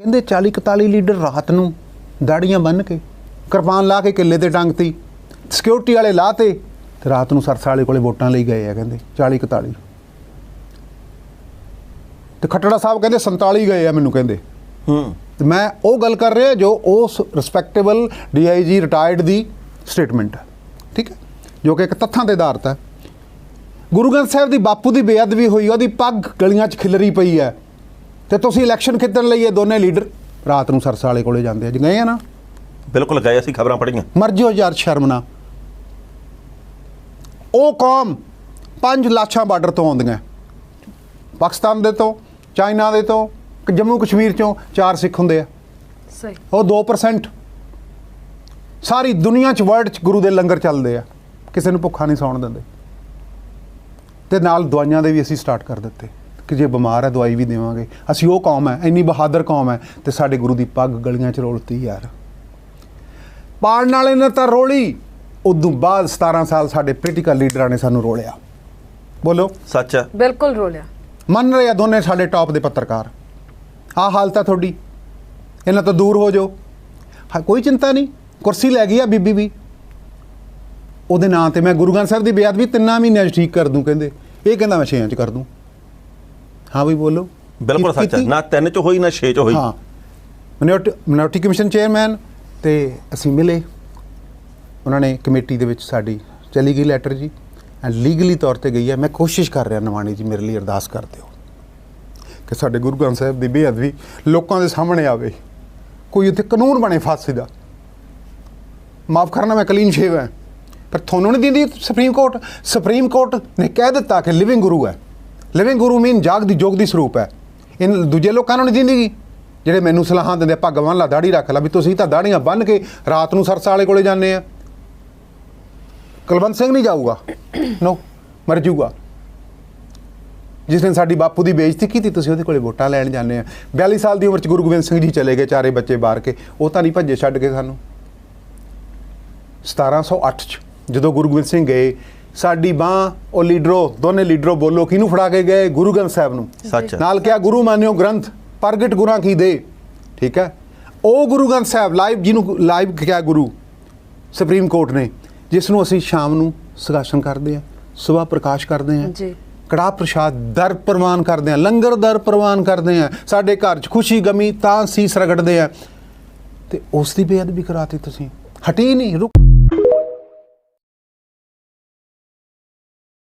ਕਹਿੰਦੇ 40 41 ਲੀਡਰ ਰਾਤ ਨੂੰ ਦਾੜੀਆਂ ਬੰਨ ਕੇ ਕਿਰਪਾਨ ਲਾ ਕੇ ਕਿੱਲੇ ਤੇ ਟੰਗਤੀ ਸਿਕਿਉਰਿਟੀ ਵਾਲੇ ਲਾਤੇ ਤੇ ਰਾਤ ਨੂੰ ਸਰਸਾ ਵਾਲੇ ਕੋਲੇ ਵੋਟਾਂ ਲਈ ਗਏ ਆ ਕਹਿੰਦੇ 40 41 ਤੇ ਖੱਟੜਾ ਸਾਹਿਬ ਕਹਿੰਦੇ 47 ਗਏ ਆ ਮੈਨੂੰ ਕਹਿੰਦੇ। ਹੂੰ। ਤੇ ਮੈਂ ਉਹ ਗੱਲ ਕਰ ਰਿਹਾ ਜੋ ਉਸ ਰਿਸਪੈਕਟੇਬਲ ਡੀਆਈਜੀ ਰਿਟਾਇਰਡ ਦੀ ਸਟੇਟਮੈਂਟ ਹੈ ਠੀਕ ਹੈ? ਜੋ ਕਿ ਇੱਕ ਤੱਥਾਂ ਤੇ ਆਧਾਰਿਤ ਹੈ ਗੁਰੂ ਗ੍ਰੰਥ ਸਾਹਿਬ ਦੀ ਬਾਪੂ ਦੀ ਬੇਅਦਬੀ ਹੋਈ ਉਹਦੀ ਪੱਗ ਗਲੀਆਂ 'ਚ ਖਿਲਰੀ ਪਈ ਹੈ ਤੇ ਤੁਸੀਂ ਇਲੈਕਸ਼ਨ ਖੇਡਣ ਲਈ ਇਹ ਦੋਨੇ ਲੀਡਰ ਰਾਤ ਨੂੰ ਸਰਸਾ ਵਾਲੇ ਕੋਲੇ ਜਾਂਦੇ ਆ। ਜੀ ਗਏ ਆ ਨਾ? ਬਿਲਕੁਲ ਗਏ ਅਸੀਂ ਖਬਰਾਂ ਪੜੀਆਂ ਮਰ ਜਿਓ ਯਾਰ ਸ਼ਰਮ ਨਾ ਉਹ ਕੌਮ ਪੰਜ ਲਾਸ਼ਾਂ ਬਾਰਡਰ ਤੋਂ ਆਉਂਦੀਆਂ। ਪਾਕਿਸਤਾਨ ਦੇ ਤੋਂ ਚਾਈਨਾ ਦੇ ਤੋਂ ਜੰਮੂ ਕਸ਼ਮੀਰ ਚੋਂ ਚਾਰ ਸਿੱਖ ਹੁੰਦੇ ਆ। ਸਹੀ। ਉਹ 2% ਸਾਰੀ ਦੁਨੀਆ 'ਚ ਵਰਲਡ 'ਚ ਗੁਰੂ ਦੇ ਲੰਗਰ ਚੱਲਦੇ ਆ। ਕਿਸੇ ਨੂੰ ਭੁੱਖਾ ਨਹੀਂ ਸੌਣ ਦਿੰਦੇ। ਤੇ ਨਾਲ ਦਵਾਈਆਂ ਦੇ ਵੀ ਅਸੀਂ ਸਟਾਰਟ ਕਰ ਦਿੱਤੇ। ਕਿ ਜੇ ਬਿਮਾਰ ਹੈ ਦਵਾਈ ਵੀ ਦੇਵਾਂਗੇ। ਅਸੀਂ ਉਹ ਕੌਮ ਹੈ ਇੰਨੀ ਬਹਾਦਰ ਕੌਮ ਹੈ ਤੇ ਸਾਡੇ ਗੁਰੂ ਦੀ ਪੱਗ ਗਲੀਆਂ 'ਚ ਰੋਲਤੀ ਯਾਰ। ਪਾੜਨ ਵਾਲੇ ਨੇ ਤਾਂ ਰੋਲੀ। ਉਦੋਂ ਬਾਅਦ 17 ਸਾਲ ਸਾਡੇ ਪੋਲੀਟੀਕਲ ਲੀਡਰਾਂ ਨੇ ਸਾਨੂੰ ਰੋਲਿਆ। ਬੋਲੋ। ਸੱਚ ਹੈ ਬਿਲਕੁਲ ਰੋਲਿਆ। ਮੰਨ ਰਹੇ ਆ ਦੋਨੇ ਸਾਡੇ ਟਾਪ ਦੇ ਪੱਤਰਕਾਰ। ਆਹ ਹਾਲਤ ਆ ਤੁਹਾਡੀ। ਇਹਨਾਂ ਤੋਂ ਦੂਰ ਹੋ ਜਾਓ। ਕੋਈ ਚਿੰਤਾ ਨਹੀਂ। ਕੁਰਸੀ ਲੈ ਗਈ ਆ ਬੀਬੀ ਵੀ। ਉਹਦੇ ਨਾਂ ਤੇ ਮੈਂ ਗੁਰੂ ਗ੍ਰੰਥ ਸਾਹਿਬ ਦੀ ਬੇਅਦਬੀ ਤਿੰਨਾਂ ਮਹੀਨਿਆਂ 'ਚ ਠੀਕ ਕਰ ਦੂੰ ਕਹਿੰਦੇ। ਇਹ ਕਹਿੰਦਾ ਮੈਂ ਛੇਆਂ 'ਚ ਕਰ ਦੂੰ। ਹਾਂ ਵੀ ਬੋਲੋ। ਬਿਲਕੁਲ ਸੱਚ ਹੈ? ਨਾ ਤਿੰਨ ਚ ਹੋਈ ਨਾ ਛੇ ਚ ਹੋਈ। ਹਾਂ। ਮਿਨੋਰਟੀ ਮਿਨੋਰਟੀ ਕਮਿਸ਼ਨ ਚੇਅਰਮੈਨ ਤੇ ਅਸੀਂ ਮਿਲੇ। ਉਹਨਾਂ ਨੇ ਕਮੇਟੀ ਦੇ ਵਿੱਚ ਸਾਡੀ ਚਲੀ ਗਈ ਲੈਟਰ ਜੀ। ਐਂਡ ਲੀਗਲੀ ਤੌਰ ਤੇ ਗਈ ਹੈ। ਮੈਂ ਕੋਸ਼ਿਸ਼ ਕਰ ਰਿਹਾ ਨਵਾਣੀ ਜੀ ਮੇਰੇ ਲਈ ਅਰਦਾਸ ਕਰ ਦਿਓ ਕਿ ਸਾਡੇ ਗੁਰੂ ਗ੍ਰੰਥ ਸਾਹਿਬ ਦੀ ਬੇਅਦਬੀ ਲੋਕਾਂ ਦੇ ਸਾਹਮਣੇ ਆਵੇ। ਕੋਈ ਉੱਥੇ ਕਾਨੂੰਨ ਬਣੇ ਫਾਂਸੀ ਦਾ। ਮਾਫ ਕਰਨਾ ਮੈਂ ਕਲੀਨ ਸ਼ੇਵ ਹੈ। ਪਰ ਤੁਹਾਨੂੰ ਨਹੀਂ ਦਿੰਦੀ ਸੁਪਰੀਮ ਕੋਰਟ? ਸੁਪਰੀਮ ਕੋਰਟ ਨੇ ਕਹਿ ਦਿੱਤਾ ਕਿ ਲਿਵਿੰਗ ਗੁਰੂ ਹੈ। ਲਿਵਿੰਗ ਗੁਰੂ ਮੀਨ ਜਾਗਦੀ ਜੋਗਦੀ ਸਰੂਪ ਹੈ। ਇਨ ਦੂਜੇ ਲੋਕਾਂ ਨੂੰ ਨਹੀਂ ਦਿੰਦੀਗੀ ਜਿਹੜੇ ਮੈਨੂੰ ਸਲਾਹਾਂ ਦਿੰਦੇ ਭਗਵਾਨ ਲਾ ਦਾੜੀ ਰੱਖ ਲਾ ਵੀ ਤੁਸੀਂ ਤਾਂ ਦਾੜੀਆਂ ਬੰਨ ਕੇ ਰਾਤ ਨੂੰ ਸਰਸਾ ਵਾਲੇ ਕੋਲੇ ਜਾਂਦੇ ਆ। ਕੁਲਵੰਤ ਸਿੰਘ ਨਹੀਂ ਜਾਊਗਾ। ਨੋ ਮਰ ਜਾਊਗਾ। ਜਿਸ ਨੇ ਸਾਡੀ ਬਾਪੂ ਦੀ ਬੇਇੱਜ਼ਤੀ ਕੀਤੀ, ਤੁਸੀਂ ਉਹਦੇ ਕੋਲੇ ਵੋਟਾਂ ਲੈਣ ਜਾਂਦੇ ਆ। 42 ਸਾਲ ਦੀ ਉਮਰ ਚ ਗੁਰੂ ਗੋਬਿੰਦ ਸਿੰਘ ਜੀ ਚਲੇ ਗਏ ਚਾਰੇ ਬੱਚੇ ਬਾਹਰ ਕੇ। ਉਹ ਤਾਂ ਨਹੀਂ ਭੱਜੇ ਛੱਡ ਕੇ ਸਾਨੂੰ। 1708 ਚ ਜਦੋਂ ਗੁਰੂ ਗੋਬਿੰਦ ਸਿੰਘ ਗਏ ਸਾਡੀ ਬਾਹ ਉਹ ਲੀਡਰੋ ਦੋਨੇ ਲੀਡਰੋ ਬੋਲੋ ਕਿਹਨੂੰ ਫੜਾ ਕੇ ਗਏ? ਗੁਰੂ ਗ੍ਰੰਥ ਸਾਹਿਬ ਨੂੰ। ਸੱਚ ਨਾਲ ਕਿਹਾ ਗੁਰੂ ਮਾਨਿਓ ਗ੍ਰੰਥ ਪ੍ਰਗਟ ਗੁਰਾਂ ਕੀ ਦੇ? ਠੀਕ ਹੈ? ਉਹ ਗੁਰੂ ਗ੍ਰੰਥ ਸਾਹਿਬ ਲਾਈਵ ਜਿਹਨੂੰ ਲਾਈਵ ਕਿਹਾ ਗੁਰੂ ਸੁਪਰੀਮ ਕੋਰਟ ਨੇ ਜਿਸ ਨੂੰ ਅਸੀਂ ਸ਼ਾਮ ਨੂੰ ਸਗਾਸ਼ਨ ਕਰਦੇ ਆ ਸਵੇਰ ਪ੍ਰਕਾਸ਼ ਕਰਦੇ ਆ ਜੀ। ਕੜਾ ਪ੍ਰਸ਼ਾਦ ਦਰ ਪ੍ਰਵਾਨ ਕਰਦੇ ਆ ਲੰਗਰ ਦਰ ਪ੍ਰਵਾਨ ਕਰਦੇ ਆ ਸਾਡੇ ਘਰ 'ਚ ਖੁਸ਼ੀ ਗਮੀ ਤਾਂ ਸੀਸ ਰਗੜਦੇ ਆ ਤੇ ਉਸ ਦੀ ਬੇਅਦਬੀ ਕਰਾਤੀ ਤੁਸੀਂ। ਹਟੀ ਨਹੀਂ ਰੁਕ